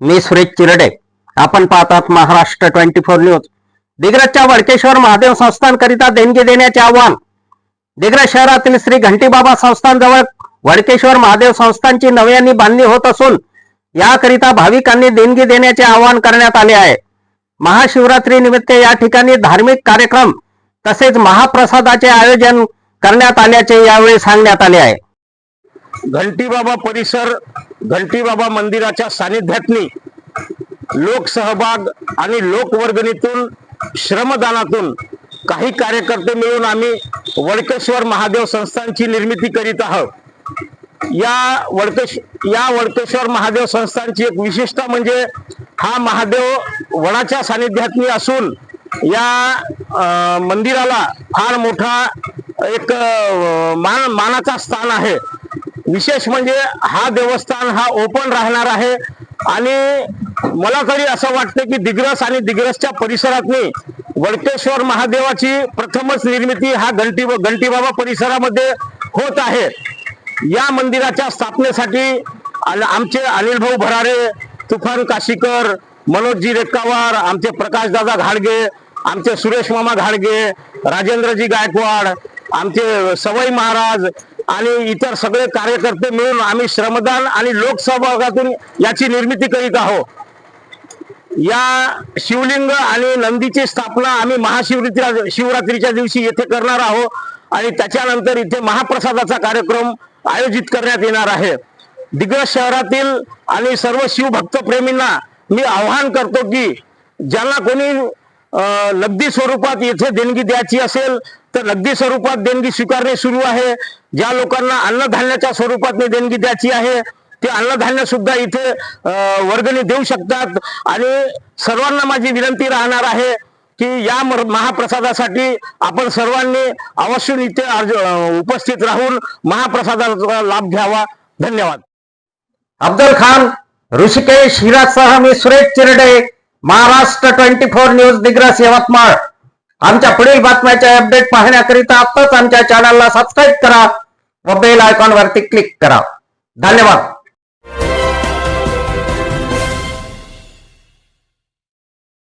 मी सुरेश चिरडे. आपण पाहतात Maharashtra twenty four news. दिग्रजच्या वडकेश्वर महादेव संस्थानकरिता देणगी देण्याचे आव्हान. दिग्रज शहरातील श्री घंटीबाबा संस्थानजवळ वडकेश्वर महादेव संस्थानची नव्याने बांधणी होत असून याकरिता भाविकांनी देणगी देण्याचे आवाहन करण्यात आले आहे. महाशिवरात्री निमित्त या ठिकाणी धार्मिक कार्यक्रम तसेच महाप्रसादाचे आयोजन करण्यात आल्याचे यावेळी सांगण्यात आले आहे. घंटीबाबा परिसर घंटीबाबा मंदिराच्या सानिध्यातनी लोकसहभाग आणि लोकवर्गणीतून श्रमदानातून काही कार्यकर्ते मिळून आम्ही वडकेश्वर महादेव संस्थानची निर्मिती करीत आहोत. या वडकेश या वडकेश्वर महादेव संस्थानची एक विशेषता म्हणजे हा महादेव वडाच्या सानिध्यातनी असून या मंदिराला फार मोठा एक मान मानाचा स्थान आहे. विशेष म्हणजे हा देवस्थान हा ओपन राहणार आहे. आणि मला तरी असं वाटतं की दिग्रस आणि दिग्रसच्या परिसरातनी वडकेश्वर महादेवाची प्रथमच निर्मिती हा घंटी गंटीबाबा परिसरामध्ये होत आहे. या मंदिराच्या स्थापनेसाठी आणि आमचे अनिल भाऊ भरारे तुफान काशीकर मनोजजी रेक्कावार आमचे प्रकाशदादा घाडगे आमचे सुरेश मामा घाडगे राजेंद्रजी गायकवाड आमचे सवई महाराज आणि इतर सगळे कार्यकर्ते मिळून आम्ही श्रमदान आणि लोकसहभागातून याची निर्मिती करीत आहोत. या शिवलिंग आणि नंदीची स्थापना आम्ही महाशिवरात्री शिवरात्रीच्या दिवशी येथे करणार आहोत आणि त्याच्यानंतर इथे महाप्रसादाचा कार्यक्रम आयोजित करण्यात येणार आहे. दिग्रज शहरातील आणि सर्व शिवभक्त प्रेमींना मी आवाहन करतो की ज्यांना कोणी नगदी स्वरूपात येथे देणगी द्यायची असेल तर नगदी स्वरूपात देणगी स्वीकारणे सुरू आहे. ज्या लोकांना अन्नधान्याच्या स्वरूपात देणगी द्यायची आहे ते अन्नधान्य सुद्धा इथे वर्गणी देऊ शकतात. आणि सर्वांना माझी विनंती राहणार आहे की या महाप्रसादासाठी आपण सर्वांनी अवश्य इथे अर्ज- उपस्थित राहून महाप्रसादाचा लाभ घ्यावा. धन्यवाद. अब्दुल खान ऋषिकेश हिराजसह मी Suresh Chirde. Maharashtra twenty four news Digras Yavatmal. आमच्या पुढील बातम्याचे अपडेट पाहण्याकरिता आत्ताच आमच्या चॅनलला सबस्क्राईब करा व बेल आयकॉन वरती क्लिक करा. धन्यवाद.